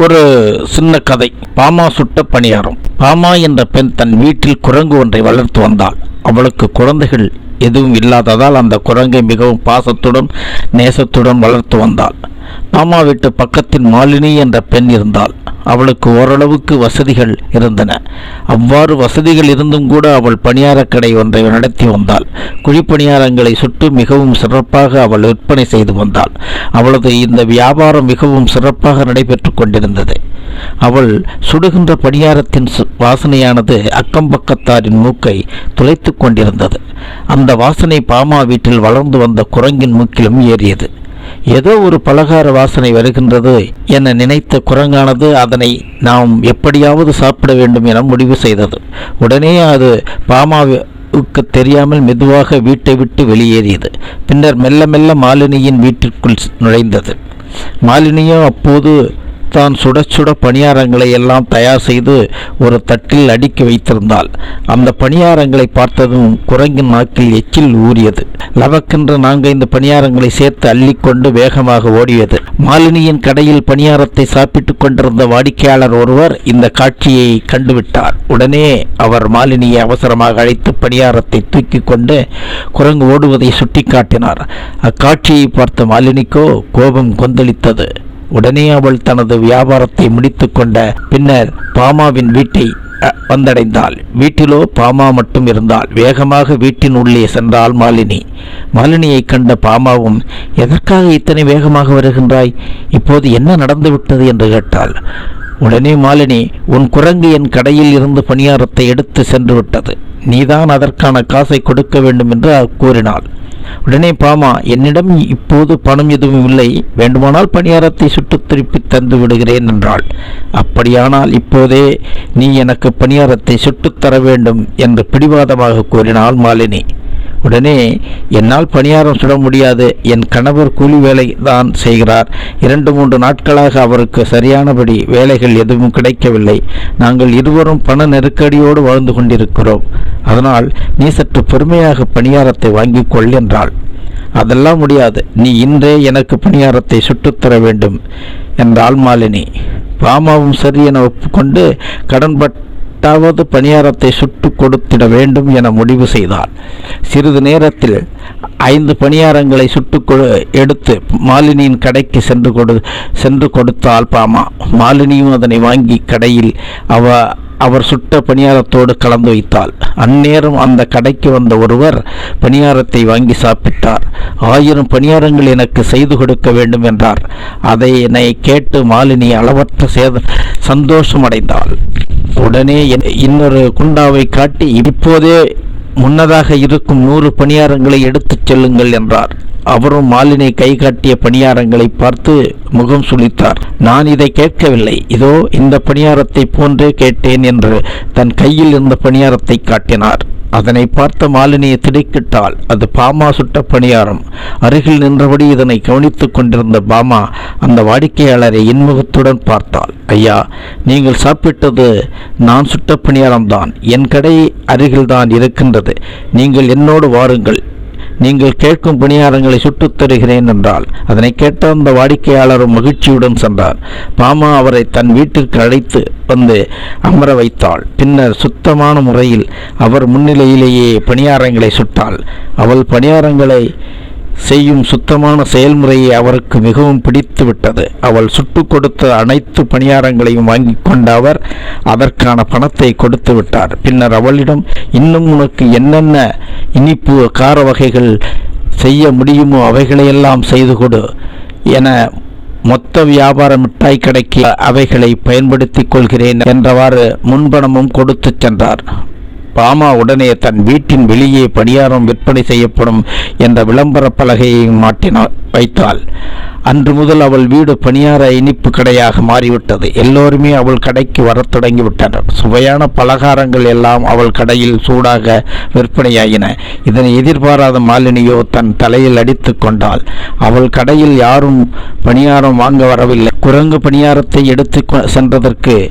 ஒரு சின்ன கதை. பாமா சுட்ட பணியாரம். பாமா என்ற பெண் தன் வீட்டில் குரங்கு ஒன்றை வளர்த்து வந்தாள். அவளுக்கு குழந்தைகள் எதுவும் இல்லாததால் அந்த குரங்கை மிகவும் பாசத்துடன் நேசத்துடன் வளர்த்து வந்தாள். பாமா வீட்டு பக்கத்தில் மாலினி என்ற பெண் இருந்தாள். அவளுக்கு ஓரளவுக்கு வசதிகள் இருந்தன. அவ்வாறு வசதிகள் இருந்தும் கூட அவள் பணியாரக் கடை ஒன்றை நடத்தி வந்தாள். குழிப்பணியாரங்களை சுட்டு மிகவும் சிறப்பாக அவள் விற்பனை செய்து வந்தாள். அவளது இந்த வியாபாரம் மிகவும் சிறப்பாக நடைபெற்று கொண்டிருந்தது. அவள் சுடுகின்ற பணியாரத்தின் சு- வாசனையானது அக்கம் பக்கத்தாரின் மூக்கை துளைத்து கொண்டிருந்தது. அந்த வாசனை பாமா வீட்டில் வளர்ந்து வந்த குரங்கின் மூக்கிலும் ஏறியது. ஏதோ ஒரு பலகார வாசனை வருகின்றது என நினைத்த குரங்கானது அதனை நாம் எப்படியாவது சாப்பிட வேண்டும் என முடிவு செய்தது. உடனே அது பாமாவுக்கு தெரியாமல் மெதுவாக வீட்டை விட்டு வெளியேறியது. பின்னர் மெல்ல மெல்ல மாலினியின் வீட்டிற்குள் நுழைந்தது. மாலினியோ அப்போது தான் சுட சுட பணியாரங்களை எல்லாம் தயார் செய்து ஒரு தட்டில் அடுக்கி வைத்திருந்தாள். அந்த பணியாரங்களை பார்த்ததும் குரங்கின் நாக்கில் எச்சில் ஊறியது. லவக்கென்று நான்கைந்து பணியாரங்களை சேர்த்து அள்ளிக்கொண்டு வேகமாக ஓடியது. மாலினியின் கடையில் பணியாரத்தை சாப்பிட்டுக் கொண்டிருந்த வாடிக்கையாளர் ஒருவர் இந்த காட்சியை கண்டுவிட்டார். உடனே அவர் மாலினியை அவசரமாக அழைத்து பணியாரத்தை தூக்கி கொண்டு குரங்கு ஓடுவதை சுட்டிக்காட்டினார். அக்காட்சியை பார்த்த மாலினிக்கோ கோபம் கொந்தளித்தது. உடனே அவள் தனது வியாபாரத்தை முடித்துக்கொண்ட பின்னர் பாமாவின் வீட்டை வந்தடைந்தாள். வீட்டிலோ பாமா மட்டும் இருந்தால் வேகமாக வீட்டின் உள்ளே சென்றாள் மாலினி. மாலினியை கண்ட பாமாவும் எதற்காக இத்தனை வேகமாக வருகின்றாய்? இப்போது என்ன நடந்துவிட்டது? என்று கேட்டாள். உடனே மாலினி உன் குரங்கு என் கடையில் இருந்து பணியாரத்தை எடுத்து சென்று விட்டது நீதான் அதற்கான காசை கொடுக்க வேண்டும் என்று கூறினாள். உடனே பாமா என்னிடம் இப்போது பணம் எதுவும் இல்லை. வேண்டுமானால் பணியாரத்தை சுட்டு திருப்பி தந்து விடுகிறேன் என்றாள். அப்படியானால் இப்போதே நீ எனக்கு பணியாரத்தை சுட்டுத் தர வேண்டும் என்று பிடிவாதமாக கூறினாள் மாலினி. உடனே என்னால் பணியாரம் சுட முடியாது. என் கணவர் கூலி வேலை தான் செய்கிறார். இரண்டு மூன்று நாட்களாக அவருக்கு சரியானபடி வேலைகள் எதுவும் கிடைக்கவில்லை. நாங்கள் இருவரும் பண நெருக்கடியோடு வாழ்ந்து கொண்டிருக்கிறோம். அதனால் நீ சற்று பொறுமையாக பணியாரத்தை வாங்கிக் கொள் என்றாள். அதெல்லாம் முடியாது. நீ இன்றே எனக்கு பணியாரத்தை சுட்டுத்தர வேண்டும் என்றாள் மாலினி. பாமாவும் சரி என ஒப்புக்கொண்டு எட்டாவது பணியாரத்தை சுட்டு கொடுத்திட வேண்டும் என முடிவு செய்தார். சிறிது நேரத்தில் ஐந்து பணியாரங்களை சுட்டு கொடு எடுத்து மாலினியின் கடைக்கு சென்று கொடு சென்று கொடுத்தாள் பாமா. மாலினியும் அதனை வாங்கி கடையில் அவ அவர் சுட்ட பணியாரத்தோடு கலந்து வைத்தாள். அந்நேரம் அந்த கடைக்கு வந்த ஒருவர் பணியாரத்தை வாங்கி சாப்பிட்டார். ஆயிரம் பணியாரங்கள் எனக்கு செய்து கொடுக்க வேண்டும் என்றார். அதை என்னை கேட்டு மாலினி அளவற்ற சேத சந்தோஷமடைந்தாள். உடனே இன்னொரு குண்டாவை காட்டி இப்போதே முன்னதாக இருக்கும் நூறு பணியாரங்களை எடுத்துச் செல்லுங்கள் என்றார். அவரும் மாலினை கை காட்டிய பணியாரங்களை பார்த்து முகம் சுளித்தார். நான் இதை கேட்கவில்லை. இதோ இந்த பணியாரத்தை போன்றே கேட்டேன் என்று தன் கையில் இருந்த பணியாரத்தை காட்டினார். அதனை பார்த்த மாலினியை திடுக்கிட்டால் அது பாமா சுட்ட பணியாரம். அருகில் நின்றபடி இதனை கவனித்துக் கொண்டிருந்த பாமா அந்த வாடிக்கையாளரை இன்முகத்துடன் பார்த்தாள். ஐயா நீங்கள் சாப்பிட்டது நான் சுட்ட பணியாரம்தான். என் கடை அருகில்தான் இருக்கின்றது. நீங்கள் என்னோடு வாருங்கள். நீங்கள் கேட்கும் பணியாரங்களை சுட்டுத் தருகிறேன் என்றால் அதனை கேட்ட அந்த வாடிக்கையாளரும் மகிழ்ச்சியுடன் சென்றார். பாமா அவரை தன் வீட்டிற்கு அழைத்து வந்து அமர வைத்தாள். பின்னர் சுத்தமான முறையில் அவர் முன்னிலையிலேயே பணியாரங்களை சுட்டாள். அவள் பணியாரங்களை செய்யும் சுத்தமான செயல்முறையை அவருக்கு மிகவும் பிடித்து விட்டது அவள் சுட்டு கொடுத்த அனைத்து பணியாரங்களையும் வாங்கி கொண்ட அவர் அதற்கான பணத்தை கொடுத்து விட்டார். பின்னர் அவளிடம் இன்னும் உனக்கு என்னென்ன இனிப்பு கார வகைகள் செய்ய முடியுமோ அவைகளையெல்லாம் செய்து கொடு என மொத்த வியாபார மிட்டாய் கடைக்கு அவைகளை பயன்படுத்திக் கொள்கிறேன் என்றவாறு முன்பணமும் கொடுத்துச் சென்றார். பாமா உடனே தன் வீட்டின் வெளியே பணியாரம் விற்பனை செய்யப்படும் என்ற விளம்பர பலகையை மாட்டினார். வைத்தாள். அன்று முதல் அவள் வீடு பணியார இனிப்பு கடையாக மாறிவிட்டது. எல்லோருமே அவள் கடைக்கு வரத் தொடங்கிவிட்டனர். சுவையான பலகாரங்கள் எல்லாம் அவள் கடையில் சூடாக விற்பனையாகின இதனை எதிர்பாராத மாலினியோ தன் தலையில் அடித்து கொண்டாள். அவள் கடையில் யாரும் பணியாரம் வாங்க வரவில்லை. குரங்கு பணியாரத்தை எடுத்து சென்றதற்கு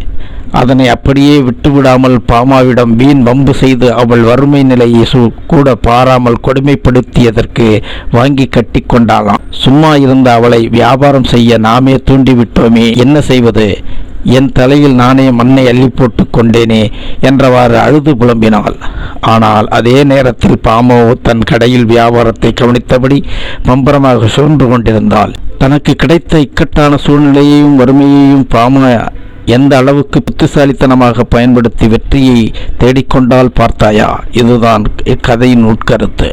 அதனை அப்படியே விட்டுவிடாமல் பாமாவிடம் வீண் வம்பு செய்து அவள் வறுமை நிலையை சு- கூட பாராமல் கொடுமைப்படுத்தியதற்கு வாங்கி கட்டி கொண்டாளாம். சும்மா இருந்த அவளை வியாபாரம் செய்ய நாமே தூண்டிவிட்டோமே. என்ன செய்வது? என் தலையில் நானே மண்ணை அள்ளி போட்டுக் கொண்டேனே என்றவாறு அழுது புலம்பினாள். ஆனால் அதே நேரத்தில் பாமோ தன் கடையில் வியாபாரத்தை கவனித்தபடி பம்பரமாக சுழன்று கொண்டிருந்தாள். தனக்கு கிடைத்த இக்கட்டான சூழ்நிலையையும் வறுமையையும் பாமோ எந்த அளவுக்கு புத்திசாலித்தனமாக பயன்படுத்தி வெற்றியை தேடிக்கொண்டால் பார்த்தாயா? இதுதான் இக்கதையின் உட்கருத்து.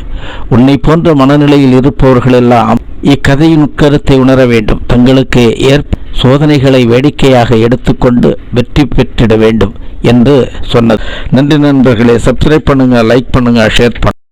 உன்னை போன்ற மனநிலையில் இருப்பவர்களெல்லாம் இக்கதையின் உட்கருத்தை உணர வேண்டும். தங்களுக்கு ஏற்ப சோதனைகளை வேடிக்கையாக எடுத்துக்கொண்டு வெற்றி பெற்றிட வேண்டும் என்று சொன்னது. நன்றி நண்பர்களே. சப்ஸ்கிரைப் பண்ணுங்க லைக் பண்ணுங்க ஷேர் பண்ணுங்க